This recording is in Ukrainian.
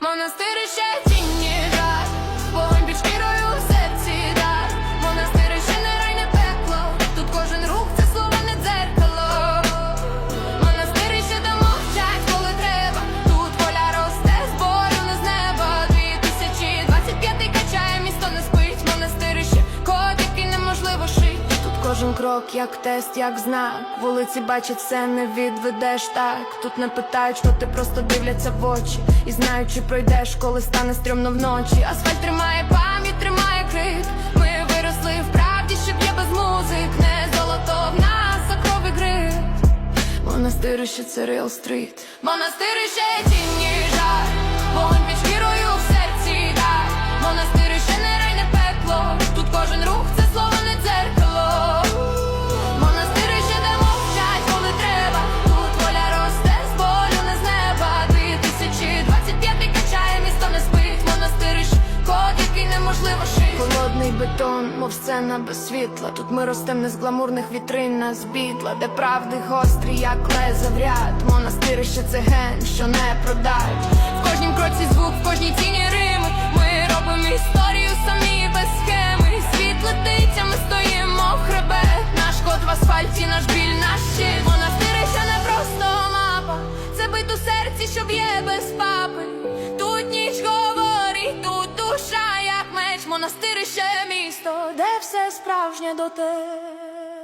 Монастирище тінні кожен крок, як тест, як знак. Вулиці бачать все, не відведеш так. Тут не питають, що ти просто дивляться в очі. І знають, чи пройдеш, коли стане стрьомно вночі. Асфальт тримає пам'ять, тримає крик. Ми виросли в правді, що б'є без музик. Не золото в нас, а кров і грит. Монастирище це Реал Стріт. Монастирище тінні Холодний бетон, мов сцена без світла. Тут ми ростем не з гламурних вітрин, а з бітла, де правди гострі, як леза в ряд. Монастирище це ген, що не продають. В кожнім кроці звук, в кожній тіні рими. Ми робимо історію самі без схеми. Світ летить, а ми стоїмо в хребет. Наш код в асфальті, наш біль, наш щит. Монастирище не просто мапа. Це бит у серці, що б'є без папи. Монастирище місто, де все справжнє до тебе.